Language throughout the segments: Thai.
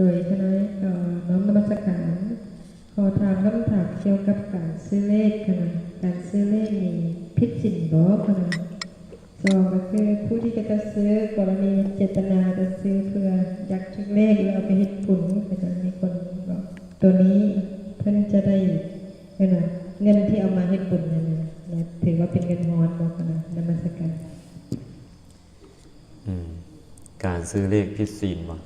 โดยคณะน้อมนมัสการขอถามคำถามเกี่ยวกับการซื้อเลขคณะการซื้อเลขมีพิษสินบอคณะสองก็คือผู้ที่จะซื้อกรณีเจตนาจะซื้อเพื่ออยากชุกเลขแล้วเอาไปเฮ็ดผลก็จะมีคนบอกตัวนี้เพื่อนจะได้เงินเงินที่เอามาเฮ็ดบุญนั่นนะถือว่าเป็นเงินฮอนบอกคณะนมัสการการซื้อเลขผิดศีลบ่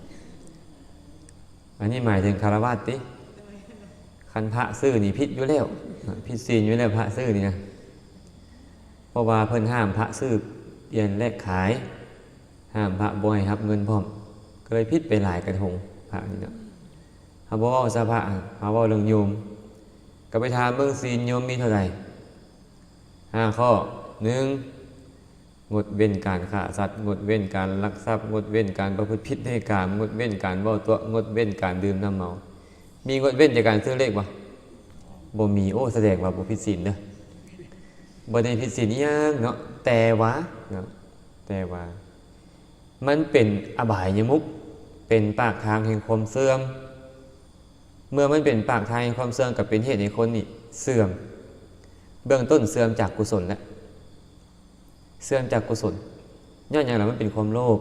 อันนี้หมายถึงคารวะติคันพระซื้อนี่ผิดอยู่แล้วผิดศีลอยู่แล้วพระซื้อนี่นะเพราะว่าเพิ่นห้ามพระซื้อเปลี่ยนแลกขาย ห้ามพระบ่ให้รับ เงินพร้อม ก็เลยผิดไปหลายกระทงพระนี่เนาะเฮาบ่เว้าซะพระเฮาวเรื่องโยม ก็ไปถามเบิ่งศีลโยมมีเท่าไหร่ห้าข้อหนึ่ง งดเว้นการฆ่าสัตว์งดเว้นการลักทรัพย์งดเว้นการประพฤติผิดในกามงดเว้นการเว้าตัวงดเว้นการดื่มน้ำเมา มีงดเว้นจากการซื้อเลขบ่บ่มีโอ้แสดงว่าบ่ผิดศีลเด้อบ่ได้ผิดศีลยังเนาะแต่ว่าเนาะแต่ว่า มันเป็นอบายมุกเป็นปากทางแห่งความเสื่อม เมื่อมันเป็นปากทางแห่งความเสื่อมกับเป็นเหตุให้คนนี่เสื่อม เบื้องต้นเสื่อมจากกุศลแล้ว เสื่อมจากกุศลย้อนอย่างไรมันเป็นความโลภ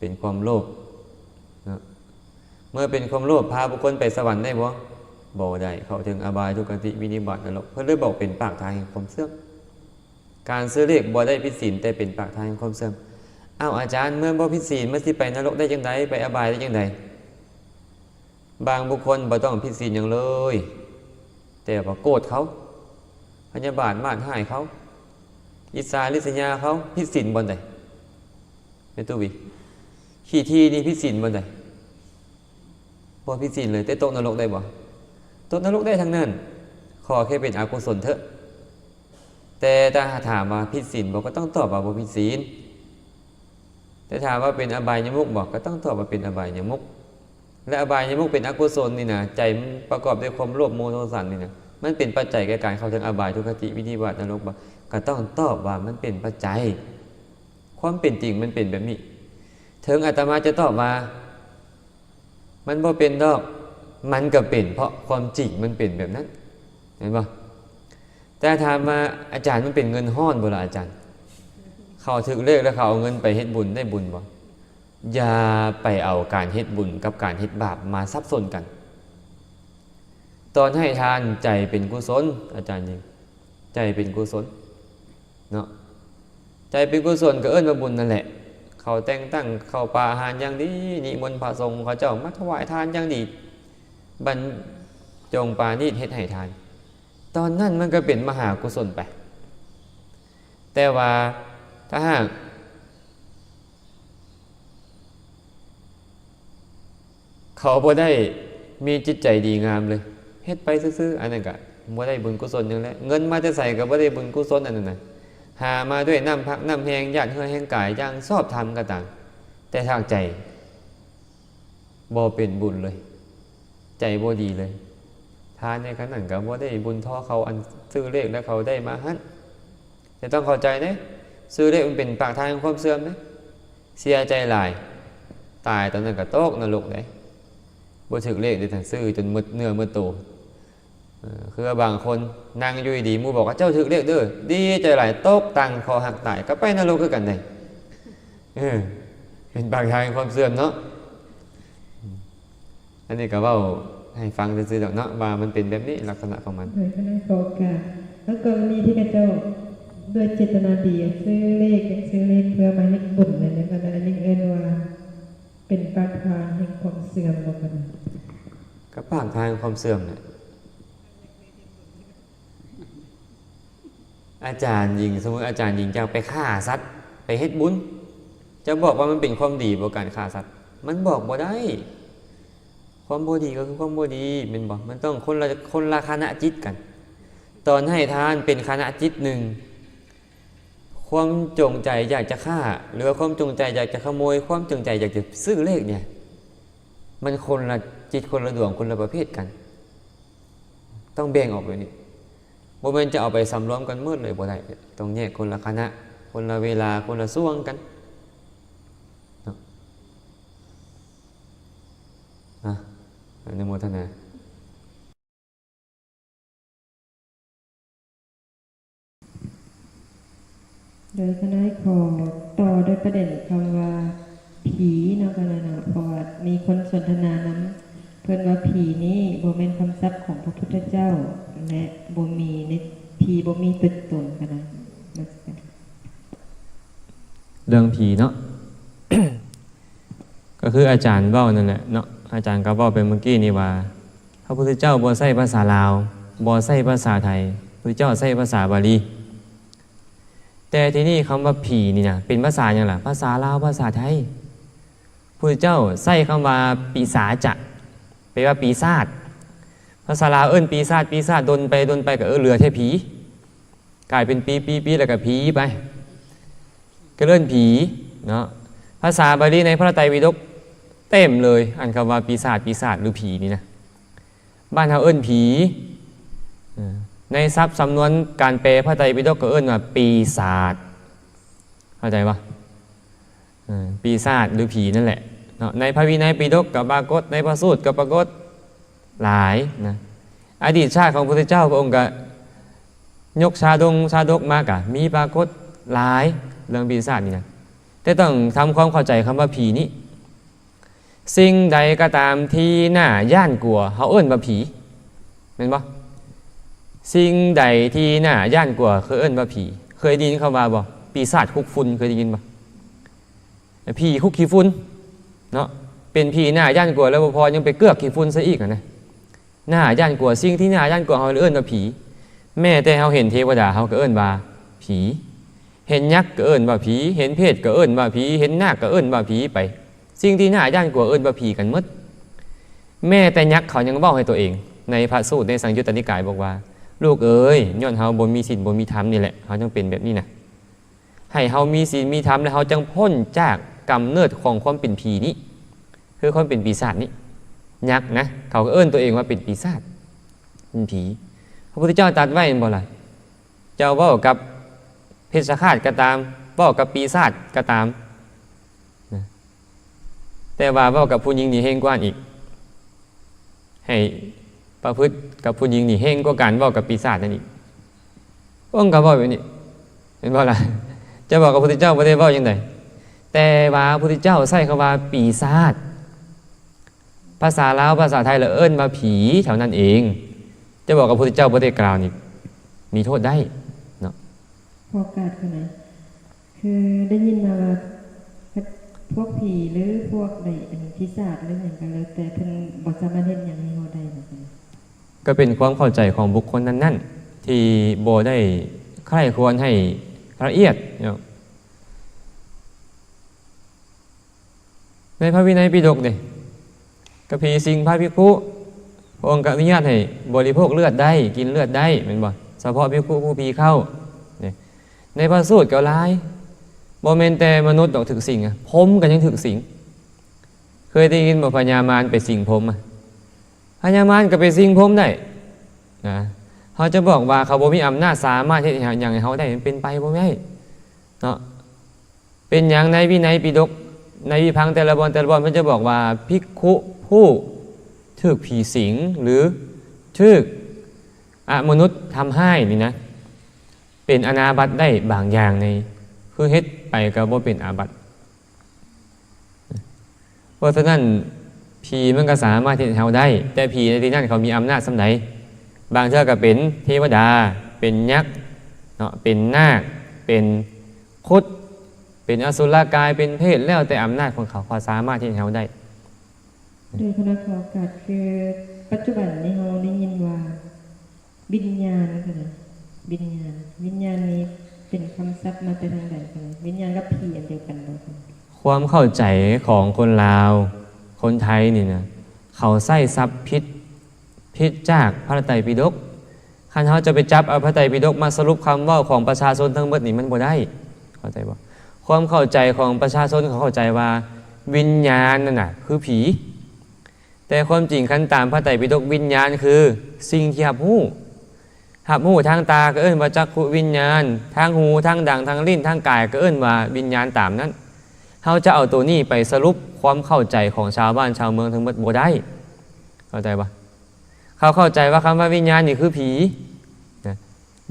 เป็นความโลภนะเมื่อเป็นความโลภพาบุคคลไปสวรรค์ได้บ่บ่ได้เข้าถึงอบายทุกขติวินิบัตินรกเพื่อเลยบอกเป็นปากทางแห่งความเสื่อมการซื้อเลขบ่ได้พิดศีลแต่เป็นปากทางแห่งความเสื่อมอ้าวอาจารย์เมื่อบ่พิดศีลมันสิไปนรกได้จังไดไปอบายได้จังไดบางบุคคลบ่ต้องพิดศีลหยังเลย แต่ว่าโกรธเขาพยาบาทมาดหายเขา อิสาลิสยาเขาพิสินบนใดในตู้วิขี่ทีนี่พิสินบนใดบ่พิสินเลยแต่ตกนรกได้บ่ตกนรกได้ทั้งนั้น ขอแค่เป็นอกุศลเถอะ แต่ถ้าถามว่าพิสินบอกก็ต้องตอบว่าบ่พิสินแต่ถามว่าเป็นอบายยมุกบอกก็ต้องตอบว่าเป็นอบายยมุกและอบายยมุกเป็นอกุศลนี่นะใจมันประกอบด้วยความโลภโมโทสันนี่นะมันเป็นปัจจัยแก่การเข้าถึงอบายทุกขติวินิบาตนรกบ่ ก็ต้องตอบว่ามันเป็นปัจจัย ความเป็นจริงมันเป็นแบบนี้ถึงอาตมาจะตอบว่า มันบ่เป็นดอก มันก็เป็น เพราะความจริงมันเป็นแบบนั้น เห็นปะแต่ถามว่าอาจารย์มันเป็นเงินห้อนบ่ล่ะอาจารย์ เขาถึกเลขแล้วเขาเอาเงินไปเฮ็ดบุญได้บุญบ่อย่าไปเอาการเฮ็ดบุญกับการเฮ็ดบาปมาซับซ้อนกัน ตอนให้ทานใจเป็นกุศล อาจารย์ยิงใจเป็นกุศล เนาะใจเป็นกุศลก็เอิ้นว่าบุญนั่นแหละ เขาแต่งตั้งเขาปาอาหารอย่างดีนิมนต์พระสงฆ์เขาเจ้ามาถวายทานอย่างดีบรรจงปานีตเฮ็ดให้ทาน ตอนนั้นมันก็เป็นมหากุศลไป แต่ว่าถ้าหากเขาบ่ได้มีจิตใจดีงามเลยเฮ็ดไปซื่อๆอันนั้นก็บ่ได้บุญกุศลหยังแล้วเงินมาจะใส่ก็บ่ได้บุญกุศลอันนั้นน่ะ หามาด้วยน้ำพักน้ำแหงญาติเฮือแห่งกายย่างชอบธรรมก็ต่าง แต่ทางใจบ่เป็นบุญเลย ใจบ่ดีเลย ทานในขณะนั้นก็บ่ได้บุญท่อเขาอันซื้อเลขแล้วเขาได้มาหันจะต้องเข้าใจเด้ซื้อเลขมันเป็นปากทางแห่งความเสื่อมเด้เสียใจหลาย ตายตอนนั้นก็ตกนรกเด้บ่ถึกเลขได้ทันซื้อจนหมดเนื้อหมดตัว คือบางคนนั่งอยู่ดีๆหมูบอกว่าเจ้าถึกเรียกเด้อดีใจหลายตกตังคอหักตายก็ไปนรกคือกันได้เออเป็นบางทางความเสื่อมเนาะอืมอันนี้ก็เว่าให้ฟังซื่อๆดอกเนาะว่ามันเป็นแบบนี้ลักษณะของมันโดยคณะขอโอกาสแล้วกรณีที่กระเจ้าด้วยเจตนาดีซื้อเลขซื้อเลขเพื่อมาให้บุญเนี่ยนะคะอันนี้เอิ้นว่าเป็นปาทางแห่งความเสื่อมบอกกันก็ปากทางความเสื่อมเนี่ย อาจารย์ยิงสมมติอาจารย์ยิงจะไปฆ่าสัตว์ไปเฮ็ดบุญจะบอกว่ามันเป็นความดีบ่การฆ่าสัตว์ มันบอกบ่ได้ ความบ่ดีก็คือความบ่ดีแมันบอกมันต้องคนละคนละคณะจิตกัน ตอนให้ทานเป็นคณะจิตหนึ่งความจงใจอยากจะฆ่า หรือความจงใจอยากจะขโมย ความจงใจอยากจะซื้อเลขเนี่ยมันคนละจิตคนละดวงคนละประเภทกัน ต้องแบ่งออกไปนี่ บ่แม่นจะเอาไปสำรวมกันมืดเลยบ่ได้ต้องแยกคนละคณะ คนละเวลาคนละช่วงกันนะอนุโมทนาโดยคณะขอต่อด้วยประเด็นคำว่า ผีนากันนะเพราะว่ามีคนสนทนานั้น เพิ่นว่าผีนี้บ่แม่นคำศัพท์ของพระพุทธเจ้าและบ่มีในผีบ่มีตัวตนกันนะเรื่องผีเนาะก็คืออาจารย์เว้านั่นแหละเนาะอาจารย์ก็เว้าไปเมื่อกี้นี่ว่า พระพุทธเจ้าบ่ใช้ภาษาลาวบ่ใช้ภาษาไทยพระพุทธเจ้าใช้ภาษาบาลีแต่ที่นี่คำว่าผีนี่นะเป็นภาษาอย่างล่ะภาษาลาวภาษาไทยพระพุทธเจ้าใช้คำว่าปีศาจ แปลว่าปีศาจภาษาลาวเอิ้นปีศาจปีศาจดนไปดนไปก็เออเหลือแค่ผี กลายเป็นปีปีปีแล้วก็ผีไปก็เลื่อนผีเนาะภาษาบาลีในพระไตรปิฎกเต็มเลยอันคำว่าปีศาจปีศาจหรือผีนี่นะบ้านเราเอิ้นผีเออในซับสำนวนการแปลพระไตรปิฎกก็เอิ้นว่าปีศาจเข้าใจปะปีศาจหรือผีนั่นแหละ ในพระวินัยปิฎกกับปรากฏในพระสูตรกับปรากฏหลายนะอดีตชาติของพระพุทธเจ้าพระองค์ก็ยกชาดงชาดกมากะมีปรากฏหลายเรื่องปีศาจนี่นะแต่ต้องทำความเข้าใจคำว่าผีนี้สิ่งใดก็ตามที่หน้าย่านกลัวเขาเอิ้นว่าผีเป็นปะสิ่งใดที่หน้าย่านกลัวเขาเอิ้นว่าผี เคยได้ยินคำว่าบ่ปีศาจคุกฝุ่นเคยได้ยินปะผีคุกขี้ฝุ่น เนาะเป็นผีหน้าย่านกลัวแล้วพอยังไปเกือกขี้ฝุ่นซะอีกนะหน้าย่านกลัวสิ่งที่หน้าย่านกลัวเขาเอิ้นว่าผี แม้แต่เขาเห็นเทวดาเขาก็เอิ้นว่าผี เห็นยักษ์ก็เอิ้นว่าผี เห็นเพศก็เอิ้นว่าผี เห็นหน้าก็เอิ้นว่าผีไป สิ่งที่หน่าย่านกลัวเอิ้นว่าผีกันมดแม่แต่ยักษ์เขายังเว้าให้ตัวเอง ในพระสูตรในสังยุตตนิกายบอกว่า ลูกเอ๋ยย้อนเฮาบ่มีศีลบ่มีธรรมนี่แหละเฮาจึงเป็นแบบนี้นะให้เฮามีศีลมีธรรมแล้วเฮาจึงพ้นจาก กำเนิดของความเป็นผีนี้คือความเป็นปีศาจนี้ยักษ์นะเขาก็เอิ้นตัวเองว่าเป็นปีศาจเป็นผี พระพุทธเจ้าตรัสไว้บ่ล่ะเจ้าว้ากับเพชฌฆาตก็ตามว้ากับปีศาจก็ตามแต่ว่าว้ากับผู้หญิงนี่เฮงกว่าอีก ให้ประพฤติกับผู้หญิงนี่เฮงกว่าการว้ากับปีศาจนั่นอีกองค์ก็เว้าแบบนี้เห็นบ่ล่ะจะบอกกับพระพุทธเจ้าบ่ได้เว้าจังได แต่ว่าพระพุทธเจ้าใช้คำว่าปีศาจภาษาลาวภาษาไทยละเอิ้นว่าผีเท่านั้นเอง จะบอกกับพระพุทธเจ้าบ่ได้กล่าวนี่มีโทษได้พอโอกาสคนไหนคือได้ยินมาว่าพวกผีหรือพวกใดอันพิศาจหรืออย่างกันแล้วแต่เพิ่นบ่สามารถเฮ็ดหยังให้เฮาได้นะจ๊ะก็เป็นความเข้าใจของบุคคลนั้น ๆ ที่โบได้ใคร่ควรให้ละเอียดเนาะ ในพระวินัยปิฎกเนี่ยกระพีสิงพระภิกขุพระองค์ก็อนุญาตให้บริโภคเลือดได้กินเลือดได้เป็นบ่เฉพาะภิกขุผู้พีเข้าเนี่ยในพระสูตรก็หลายโมเมนแต่มนุษย์ดอกถึกสิงอะผมก็ยังถึกสิง เคยได้ยินบอกพญามารไปสิงผมอะพญามารก็ไปสิงผมได้นะเขาจะบอกว่าเขาบ่มีอำนาจสามารถที่จะอย่างเขาได้เป็นไปบ่ได้เนาะเป็นอย่างในวินัยปิฎก ในวิพังแต่ละบอนแต่ละบอนมันจะบอกว่าภิกขุผู้ถูกผีสิงหรือถูกมนุษย์ทำให้นี่นะเป็นอนาบัตได้บางอย่างในคือเฮ็ดไปก็บ่เป็นอาบัตเพราะฉะนั้นผีมันก็สามารถที่จะเฮาได้ แต่ผีในที่นั้นเขามีอำนาจสำใดบางเทื่อก็เป็นเทวดา เป็นยักษ์เนาะเป็นนาคเป็นคุด เป็นอสุรกายเป็นเพศแล้วแต่อำนาจของเขาเขาสามารถที่จะเฮาได้โดยคณะขอโอกาสคือปัจจุบันนี้เราได้ยินว่าวิญญาณค่ะนะวิญญาณ วิญญาณนี้เป็นคำศัพท์มาแต่ทางใดคะนะวิญญาณกับผีอันเดียวกันบ่คะความเข้าใจของคนลาว คนไทยนี่นะเขาใส่ซับพิษพิษจากพระไตรปิฎกคันเขาจะไปจับเอาพระไตรปิฎกมาสรุปคำเว่าของประชาชนทั้งหมดนี่มันบ่ได้ เข้าใจบ่ ความเข้าใจของประชาชนเขาเข้าใจว่า วิญญาณนั่นน่ะคือผี แต่ความจริงคันตามพระไตรปิฎกวิญญาณคือ สิ่งที่หับหูหับหูทางตาก็เอิ้นว่าจักขุวิญญาณ ทางหูทางดังทางลิ้นทางกายก็เอิ้นว่าวิญญาณตามนั้นเขาจะเอาตัวนี้ไปสรุปความเข้าใจของชาวบ้านชาวเมืองทั้งหมดบ่ได้ เข้าใจปะเขาเข้าใจว่าคำว่าวิญญาณนี่คือผีนะ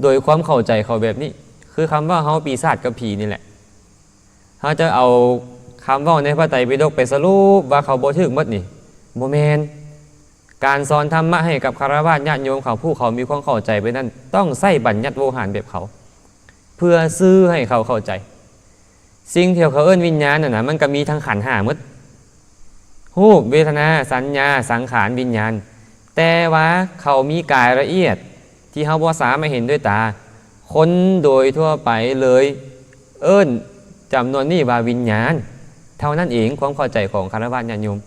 โดยความเข้าใจเขาแบบนี้ คือคำว่าเฮาปีศาจกับผีนี่แหละ เขาจะเอาคำว่าในพระไตรปิฎกไปสรุปว่าเขาบ่ถึกมดนี่โมเมนการสอนธรรมะให้กับคารวะญาติโยมเขาผู้เขามีความเข้าใจไปนั้นต้องใส่บัญญัติโวหารแบบเขา เพื่อซื้อให้เขาเข้าใจ สิ่งที่เขาเอิ้นวิญญาณน่ะนะมันก็มีทั้งขันห้ามดรูปเวทนาสัญญาสังขารวิญญาณ แต่ว่าเขามีกายละเอียดที่เขาบ่สามาเห็นด้วยตา คนโดยทั่วไปเลย เอิ้น จำนวนนี้ว่าวิญญาณ เท่านั้นเองความเข้าใจของคารวะญาติโยม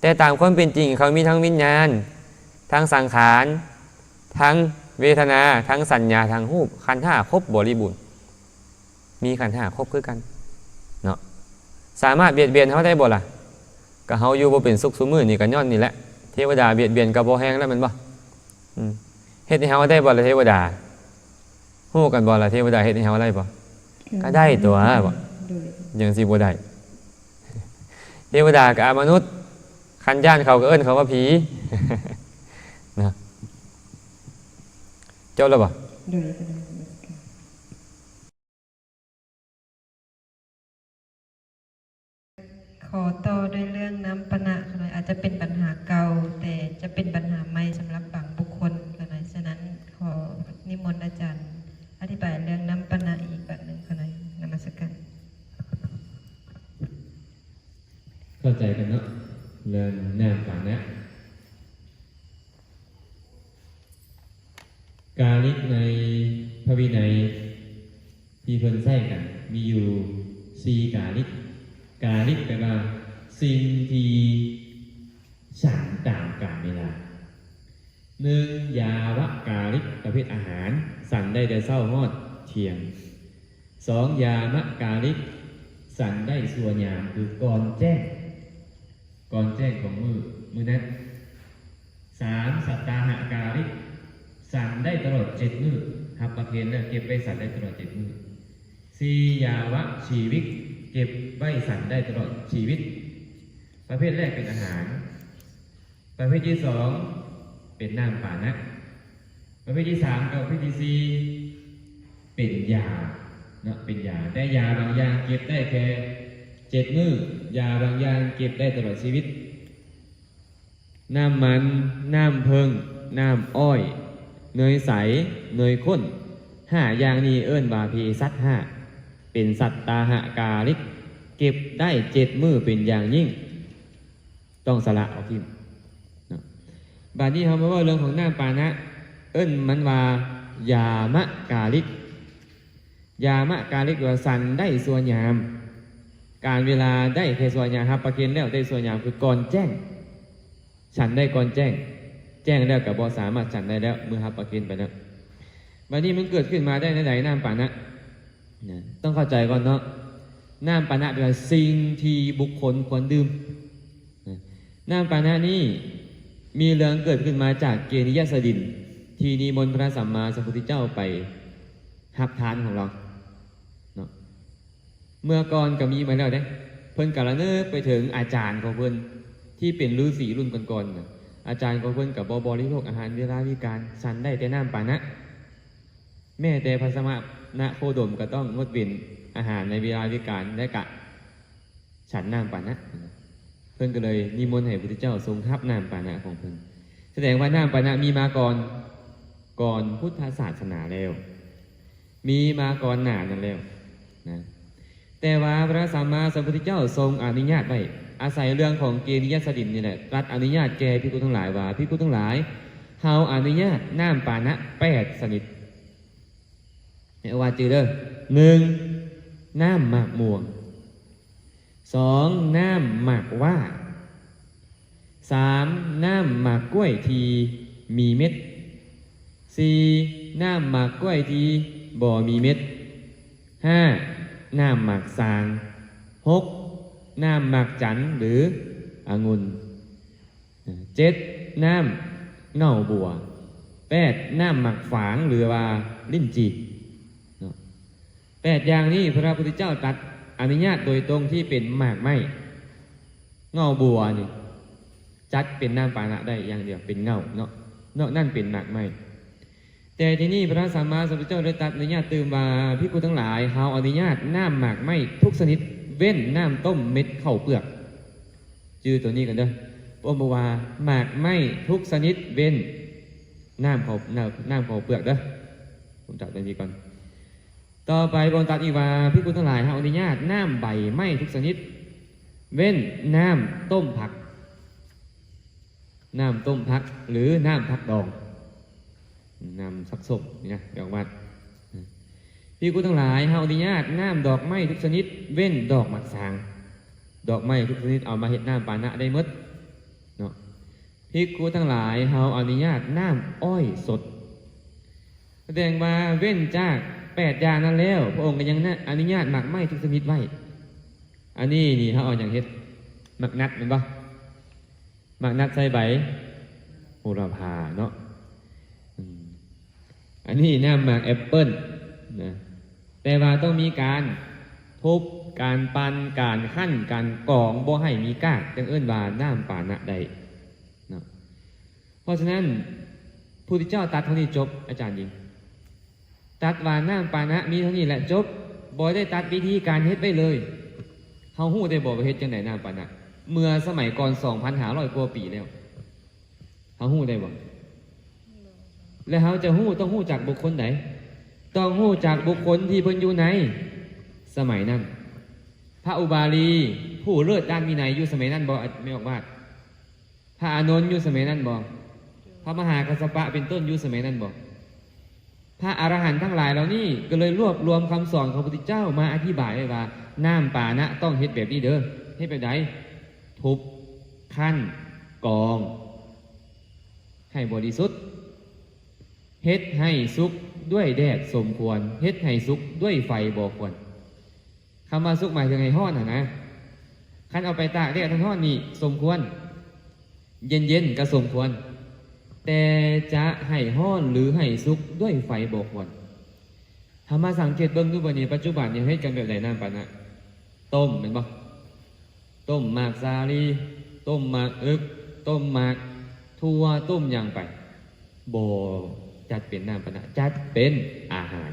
แต่ตามความเป็นจริงเขามีทั้งวิญญาณ ทั้งสังขาร ทั้งเวทนา ทั้งสัญญา ทั้งรูปขันห้าครบบริบูรณ์ มีขันห้าครบคือกันเนาะสามารถเบียดเบียนเขาได้บ่ล่ะก็เฮาอยู่บ่เป็นสุขสุมือนี่ก็ย้อนนี่แหละเทวดาเบียดเบียนกับบ่แห้งแล้วมันบ่เฮ็ดให้เฮาได้บ่ล่ะเทวดาฮู้กันบ่ล่ะเทวดาเฮ็ดให้เฮาได้บ่ ก็ได้ตัวบ่โดยยังสิบ่ได้เทวดากับมนุษย์ คันย่านเขาก็เอิ้นเขาว่าผีนะเจ้าแล้วบ่โดยกระนมัสกาขอต่อด้วยเรื่องน้ำปะนะหน่อยอาจจะเป็นปัญหาเก่า แต่จะเป็นปัญหาใหม่สำหรับบางบุคคลค่ะหน่อยฉะนั้นขอนิมนต์อาจารย์ อธิบายเรื่องน้ำปะนะอีกแบบหนึ่งค่ะหน่อยนมัสการ เข้าใจกันเนาะเรื่องแนวฐานะ กาลิกในพระวินัยที่เพิ่นใช้กัน มีอยู่สี่กาลิก กาลิกแปลว่าสิ่งที่ฉันตามกาลเวลาหนึ่งยาวะกาลิกประเภทอาหาร สั่นได้แต่เศร้าฮอดเที่ยงสอง ยามะกาลิกสั่นได้ส่วนยามคือก่อนแจ้ง ก่อนแจ้งของมือมือนั้นสามสัตตาหากาลิกสั่นได้ตลอดเจ็ดมือหับประเคนแล้วเก็บไว้สั่นได้ตลอดเจ็ดมือสี่ยาวะชีวิต เก็บไว้สั่นได้ตลอดชีวิต ประเภทแรกเป็นอาหาร ประเภทที่สองเป็นน้ำป่านะประเภทที่สามกับประเภทที่สี่เป็นยา นะเป็นยาแต่ยาบางอย่างเก็บได้แค่เจ็ดมือยาบางอย่างเก็บได้ตลอดชีวิต น้ำมัน น้ำเพิง น้ำอ้อย เนยใส เนยข้นห้าอย่างนี้เอิ้นว่าพีสัตว์ห้าเป็นสัตตาหะกาลิก เก็บได้เจ็ดมือเป็นอย่างยิ่ง ต้องสละเอาทิมบาดนี้เขามาว่าเรื่องของน้ำปานะ เอิ้นมันว่ายามะกาลิก ยามะกาลิกวสันได้ส่วนยาม การเวลาได้แค่ส่วนยามครับประเคนแล้วได้ส่วนยามคือก่อนแจ้ง ฉันได้ก่อนแจ้ง แจ้งแล้วกับบอสามารถฉันได้แล้วเมื่อฮับประเคนไปแล้ววันนี้มันเกิดขึ้นมาได้ในไหนน้ำปานะนะต้องเข้าใจก่อนเนาะน้ำปานะเป็นสิ่งที่บุคคลควรดื่มนะน้ำปานะนี่มีเรื่องเกิดขึ้นมาจากเกณิยสดิน ที่นิมนต์พระสัมมาสัมพุทธเจ้าไปหับทานของเรา เมื่อก่อนก็มีมาแล้วเด้ เพิ่นกะละเนอไปถึงอาจารย์ของเพิ่นที่เป็นฤาษีรุ่นก่อนๆน่ะอาจารย์ของเพิ่นกับบอบริโภคอาหารเวลาวิการสันได้แต่น้ำปานะ แม่แต่พระสมณะโคดมก็ต้องงดเว้นอาหารในเวลาวิการและกะฉันน้ำปานะ เพิ่นก็เลยนิมนต์ให้พระพุทธเจ้าทรงทับน้ำปานะของเพิ่นแสดงว่าน้ำปานะมีมาก่อนก่อนพุทธศาสนาแล้ว มีมาก่อนหนานั้นแล้วนะ แต่ว่าพระสัมมาสัมพุทธเจ้าทรงอนุญาตไว้อาศัยเรื่องของเกณฑ์ยสดินนี่แหละรัดอนุญาตแก่พิกุทั้งหลายว่าพิกุทั้งหลายเฮาอนุญาตน้ำปานะแปดสนิทเนี่ยว่าจือเด้อหนึ่งน้ำหมากม่วงสองน้ำหมากว่าสามน้ำหมากกล้วยทีมีเม็ดสี่น้ำหมากกล้วยทีบ่มีเม็ดห้า หน้ำหมากสางหกน้ำหมากจันทร์หรือองุ่นเจ็ดน้ำเน่าบัวแปดน้ำหมักฝางหรือว่าลิ้นจีแปดอย่างนี้พระพุทธเจ้าตัดอนุญาตโดยตรงที่เป็นหมากไม้เงาบัวนี่จัดเป็นน้ำปานะได้อย่างเดียวเป็นเงาเนาะเนาะนั่นเป็นหมากไม้ แต่ที่นี่พระสัมมาสัมพุทธเจ้าได้ตัดอนุญาตตื่มว่าพิกุทั้งหลายเฮาอนุญาตน้ำหมากไม้ทุกชนิดเว้นน้ำต้มเม็ดข้าวเปลือก จื้อตัวนี้กันเด้อพระบว่าหมากไม้ทุกชนิดเว้นน้ำข้าวน้ำน้ำข้าวเปลือกเด้อผมจับตัวนี้ก่อนต่อไปบนตัดอีกว่าพิกุทั้งหลายเฮาอนุญาตน้ำใบไม้ทุกชนิด เว้นน้ำต้มผัก น้ำต้มผักหรือน้ำผักดอง นำสักศพนี่นะดี๋ยววัดพี่กูทั้งหลายเฮาอนุญาตน้ำดอกไม้ทุกชนิด เว้นดอกหมักสาง ดอกไม้ทุกชนิดเอามาเห็ดน้ำปานะได้มดเนาะพี่กูทั้งหลายเฮาอนุญาตน้ำอ้อยสด แสดงว่าเว้นจากแปดอย่างนั้นแล้ว พระองค์ก็ยังนะอนุญาตหมักไม้ทุกชนิดไว้ อันนี้นี่เขาเอาอย่างเฮ็ดหมักนัดเป็นปะหมักนัดใส่ใบโหระพาเนาะ อันนี้น้ำหมักแอปเปิลนะแต่ว่าต้องมีการทุบการปันการขั้นการกองบ่ให้มีกากจังเอิ้นว่าน้ำปานะใดนะเพราะฉะนั้นผู้ที่เจ้าตัดเท่านี้จบอาจารย์ยิง ตัดว่าน้ำปานะมีเท่านี้แหละจบบอยได้ตัดวิธีการเฮ็ดไปเลยเขาหู้ได้บอกว่าเฮ็ดจังไหนน้ำปานะเมื่อสมัยก่อน2,500กว่าปีแล้วเขาหู้ได้บอก แล้วเขาจะหู้ต้องหู้จากบุคคลไหน ต้องหู้จากบุคคลที่เพิ่นอยู่ในสมัยนั้น พระอุบาลี ผู้เลิศด้านวินัยอยู่สมัยนั้นบอกไม่ออกว่า พระอานนท์อยู่สมัยนั้นบอกพระมหากัสปะเป็นต้นอยู่สมัยนั้นบอกพระอรหันต์ทั้งหลายเหล่านี้ก็เลยรวบรวมคำสอนของพระพุทธเจ้ามาอธิบายไว้ว่าน้ำปานะต้องเฮ็ดแบบนี้เด้อเฮ็ดแบบไหนทุบขั้นกอง ให้บริสุทธิ์ เฮ็ดให้สุกด้วยแดดสมควร เฮ็ดให้สุกด้วยไฟบ่ควรคำว่าสุกหมายถึงไอ้ห้อนนะนะคันเอาไปตากแดดทั้งห้อนนี่สมควร เย็นเย็นๆก็สมควร แต่จะให้ห้อนหรือให้สุกด้วยไฟบอควรทำมาสังเกตเบิ้งดูบันนี้ปัจจุบันยังให้กันแบบไหนน้ำปานะต้มเป็นบ่ต้มหมากซาลีต้มหมากอึกต้มหมากทั่วต้มยังไปโบ จัดเป็นน้ำปานะจัดเป็นอาหาร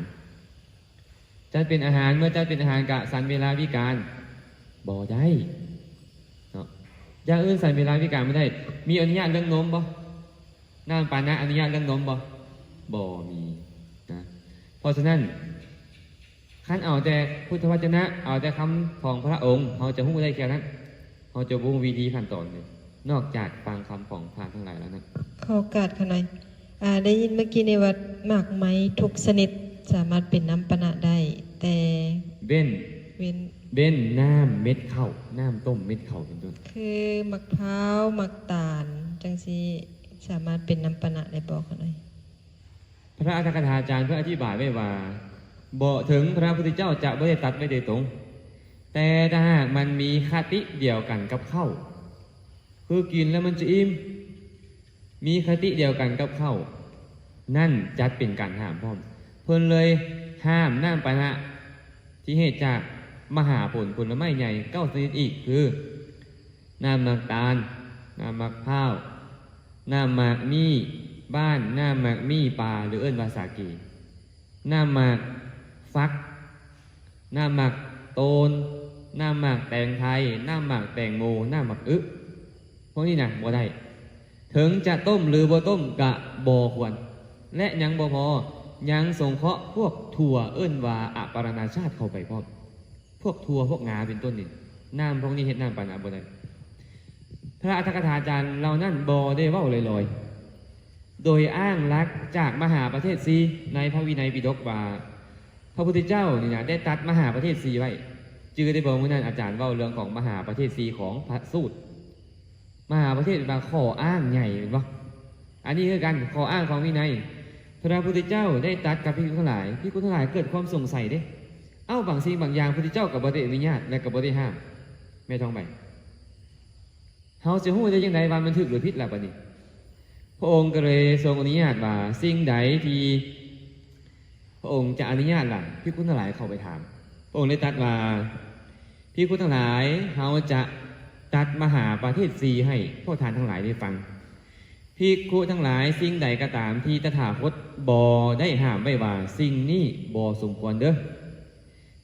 จัดเป็นอาหารเมื่อจัดเป็นอาหารกะสันเวลาวิการบ่ได้เนาะอย่างอื่นสันเวลาวิการไม่ได้ มีอนุญาตเรื่องนมบ่น้ำปานะอนุญาตเรื่องนมบ่บ่มีนะเพราะฉะนั้นขันเอาแต่พุทธวจนะ เอาแต่คำของพระองค์เขาจะหู้ได้แค่นั้นเขาจะรู้วิธีขั้นตอนเลยนอกจากฟังคำของพระทั้งหลายแล้วนั้นขอโอกาสขนาด ได้ยินเมื่อกี้ในวัดหมากไม้ทุกชนิดสามารถเป็นน้ำปะนะได้ แต่เบ้นเว้นเบ้นน้ำเม็ดข้าวน้ำต้มเม็ดข้าวเป็นต้นคือมะพร้าวมะตาลจังซีสามารถเป็นน้ำปะนะได้บอกกันหน่อยพระอัฏฐกถาจารย์เพื่ออธิบายไว้ว่าบ่ถึงพระพุทธเจ้าจะไม่ได้ตัดไว้โดยตรง แต่ถ้าหากมันมีคติเดียวกันกับข้าวคือกินแล้วมันจะอิ่ม มีคติเดียวกันกับข้าวนั่นจัดเป็นการห้ามพร้อม เพิ่นเลยห้ามน้ำปานะที่เหตุจากมหาผลผลไม้ใหญ่เก้าชนิดอีกคือ น้ำหมากตาล น้ำหมากพร้าว น้ำหมากมี่บ้าน น้ำหมากมี่ปลาหรือเอิ้นวาสากีน้ำหมากฟัก น้ำหมากโตน น้ำหมากแตงไทย น้ำหมากแตงโม น้ำหมากอึพวกนี้นะบ่ได้ ถึงจะต้มหรือบ่ต้มกะบ่ควร และยังบ่พอยังสงเคราะห์พวกถั่วเอิ้นว่าอปรณาชาติเข้าไปพร้อมพวกถั่วพวกงาเป็นต้นนี่น้ำพวกนี้เฮ็ดน้ำปานะบ่ได้พระอัฏฐกถาจารย์เรานั่นบอได้ว่าลอยๆ โดยอ้างลักจากมหาประเทศซีในพระวินัยปิฎกว่า พระพุทธเจ้านี่นะได้ตัดมหาประเทศซีไว้ จือได้บอกว่านั่นอาจารย์ว่าเรื่องของมหาประเทศซีของพระสูตร มาประเทศบางข้ออ้างใหญ่เป็นปะอันนี้คือการข้ออ้างของวินัย พระพุทธเจ้าได้ตัดกับพิคุทั้งหลายพิคุทั้งหลายเกิดความสงสัยเด้เอ้าบางสิ่งบางอย่างพระพุทธเจ้ากับบริอนุญาตและกับบริห้ามแม่ทองใบเฮาจะฮู้ได้ยังไงว่ามันถูกหรือผิดล่ะบัดนี้พระองค์ก็เลยทรงอนุญาตว่าสิ่งใดที่พระองค์จะอนุญาตล่ะพี่คุณทั้งหลายเข้าไปถาม พระองค์ได้ตรัสว่าพี่คุณทั้งหลายเฮาจะ ตัดมหาประเทศสีให้พวกทานทั้งหลายได้ฟังภิกขุทั้งหลายสิ่งใดก็ตามที่ตถาคตบอได้ห้ามไว้ว่าสิ่งนี้บอสมควรเด้อ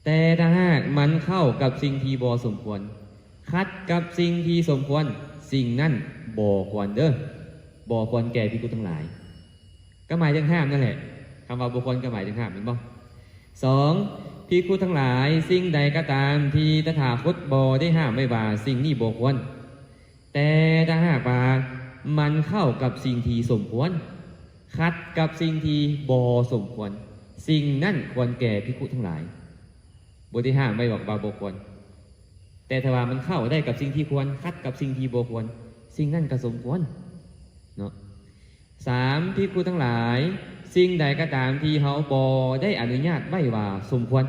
แต่ถ้าหากมันเข้ากับสิ่งที่บอสมควร คัดกับสิ่งที่สมควร สิ่งนั้นบอควรเด้อบอควรแก่ภิกขุทั้งหลาย ก็หมายถึงห้ามนั่นแหละคำว่าบุคคลก็หมายถึงห้ามเห็นบ่สอง ภิกขุทั้งหลายสิ่งใดก็ตามที่ตถาคตบอได้ห้ามไว้ว่าสิ่งนี้บอควรแต่ถ้าหากว่ามันเข้ากับสิ่งที่สมควร คัดกับสิ่งที่บอสมควร สิ่งนั่นควรแก่ภิกขุทั้งหลายบทที่ห้ามไม่บอกบาบควร แต่ถ้าว่ามันเข้าได้กับสิ่งที่ควร คัดกับสิ่งที่บควร สิ่งนั่นก็สมควรเนาะสามภิกขุทั้งหลาย สิ่งใดก็ตามที่เขาบอได้อนุญาตไว้ว่าสมควร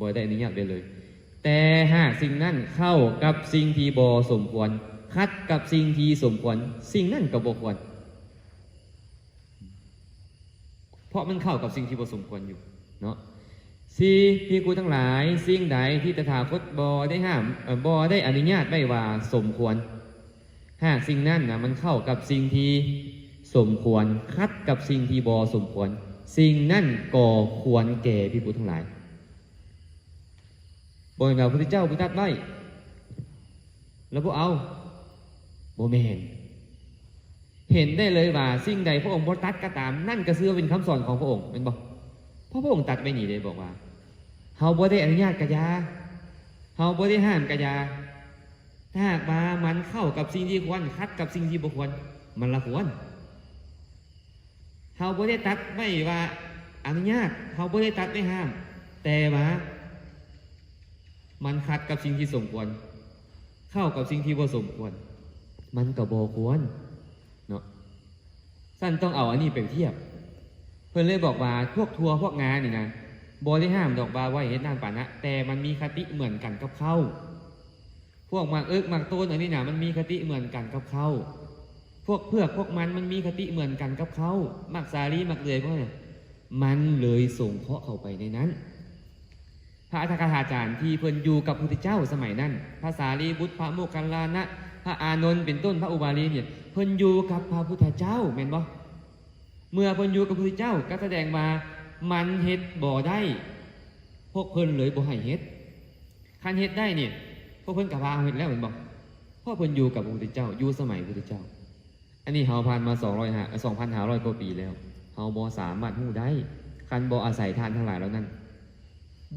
บอได้อนุญาตไปเลย แต่หากสิ่งนั้นเข้ากับสิ่งที่บอสมควร คัดกับสิ่งที่สมควร สิ่งนั้นก็บควร เพราะมันเข้ากับสิ่งที่บอสมควรอยู่เนาะสี่พี่กูทั้งหลาย สิ่งใดที่ตถาคตบอได้ห้ามบอได้อนุญาตไว้ว่าสมควร หากสิ่งนั้นนะมันเข้ากับสิ่งที่ สมควรคัดกับสิ่งที่บอสมควร สิ่งนั่นก็ควรแก่พี่กูทั้งหลายบอยเราพระเจ้าพุทธัดไว้แล้วพวกเอาโบเมนเห็นได้เลยว่าสิ่งใดพระองค์บตัดก็ตาม นั่นก็ซื้อเป็นคำสอนของพระองค์เป็นบอกเพราะพระองค์ตัดไปหนีเลยบอกว่าเฮาบ่ได้อนุญาตกะยาเฮาบ่ได้ห้ามกะยา ถ้าหากว่ามันเข้ากับสิ่งที่ควรคัดกับสิ่งที่บ่ควรมันละควร เฮาบ่ได้ตัดไม่ว่าอนุญาตเฮาบ่ได้ตัดไม่ห้าม แต่ว่ามันขัดกับสิ่งที่สมควร เข้ากับสิ่งที่บ่สมควร มันก็บ่ควรเนาะสั้นต้องเอาอันนี้ไปเทียบ เพื่อนเลยบอกว่าพวกทัวร์พวกงานนี่นะบริห้ามดอกบาไว้เห็นนานป่านะ แต่มันมีคติเหมือนกันกับเข้า พวกมักเอิกมักโต้นอันนี้นะมันมีคติเหมือนกันกับเข้า พวกเพื่อพวกมันมันมีคติเหมือนกันกับเขามักสาลีมักเลยพวกนี้มันเลยส่งเคาะเข้าไปในนั้น พระอัฏฐกถาจารย์ที่เพิ่นอยู่กับพระพุทธเจ้าสมัยนั้นพระสารีบุตรพระโมคคัลลานะพระอานนท์เป็นต้นพระอุบาลีเนี่ยเพิ่นอยู่กับพระพุทธเจ้าแม่นบ่เมื่อเพิ่นอยู่กับพระพุทธเจ้าก็แสดงว่ามันเฮ็ดบ่ได้ พวกเพิ่นเลยบ่ให้เฮ็ดคันเฮ็ดได้เนี่ยพวกเพิ่นก็พาเฮ็ดแล้วแม่นบ่เพราะเพิ่นอยู่กับพระพุทธเจ้าอยู่สมัยพระพุทธเจ้า อันนี้เฮาผ่านมา200ฮะ2,500กว่าปีแล้วเฮาบ่สามารถฮู้ได้คันบ่อาศัยทานทั้งหลายแล้วนั้น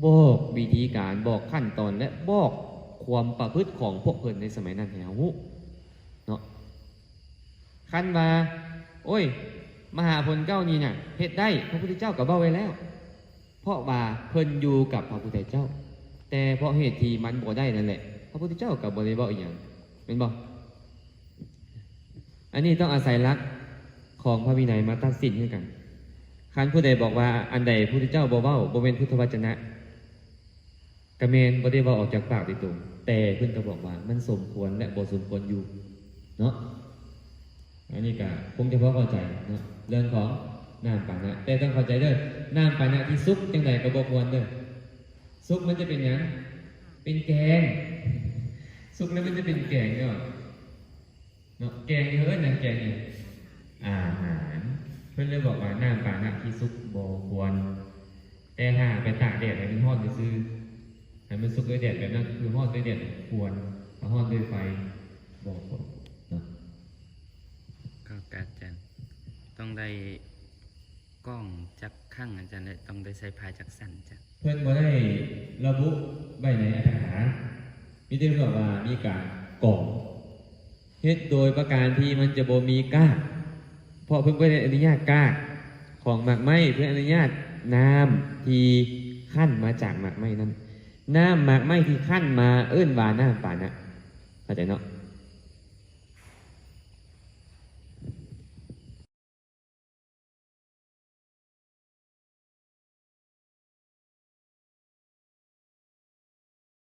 บอกวิธีการบอกขั้นตอนและบอกความประพฤติของพวกเพิ่นในสมัยนั้นให้เฮาฮู้เนาะคันว่าโอ้ย มหาพลเก้านี่น่ะเฮ็ดได้พระพุทธเจ้าก็เบ้าไว้แล้ว เพราะว่าเพิ่นอยู่กับพระพุทธเจ้า แต่เพราะเหตุที่มันบ่ได้นั่นแหละ พระพุทธเจ้าก็บ่ได้เว้าอีหยังเป็นบ่ อันนี้ต้องอาศัยหลักของพระวินัยมาตัดสินคือกันคันผู้ใดบอกว่าอันใดพระพุทธเจ้าบ่เว้าบ่เป็นพุทธวจนะกระเมนบ่ได้เว้าออกจากปากโดยตรงแต่เพิ่นก็บอกว่ามันสมควรและบ่สมควรอยู่เนาะอันนี้ก็คงจะพอเข้าใจเนาะเรื่องของน้ำปานะแต่ต้องเข้าใจเด้อน้ำปานะที่ซุปจังไดก็บ่ควรเด้อซุปมันจะเป็นยังเป็นแกงซุปแล้วมันจะเป็นแกงเนาะ เนาะแกงเยอะนะแกงเนี่ยอาหาร เพื่อนเลยบอกว่าน้ำปานะที่ซุปบ่ควร แต่ถ้าไปตากแดดให้มันร้อนซื่อๆให้มันสุกด้วยแดดแบบนั้นคือร้อนด้วยแดดควรถ้าร้อนด้วยไฟบ่ควรเนาะครับอาจารย์ต้องได้กล้องจักข้างอาจารย์และต้องได้ใส่พายจักสั้นจ้ะเพื่อนบ่ได้ระบุไว้ในอัตถกถามีแต่บอกว่ามีการกล่อง เฮ็ดโดยประการที่มันจะบ่มีก้ากเพราะเพิ่นบ่ได้อนุญาตก้ากของหมากไม้เพื่ออนุญาตน้ำที่ขั้นมาจากหมากไม้นั้นน้ำหมากไม้ที่ขั้นมาเอื้นวาน้ำป่านะเข้าใจเนาะ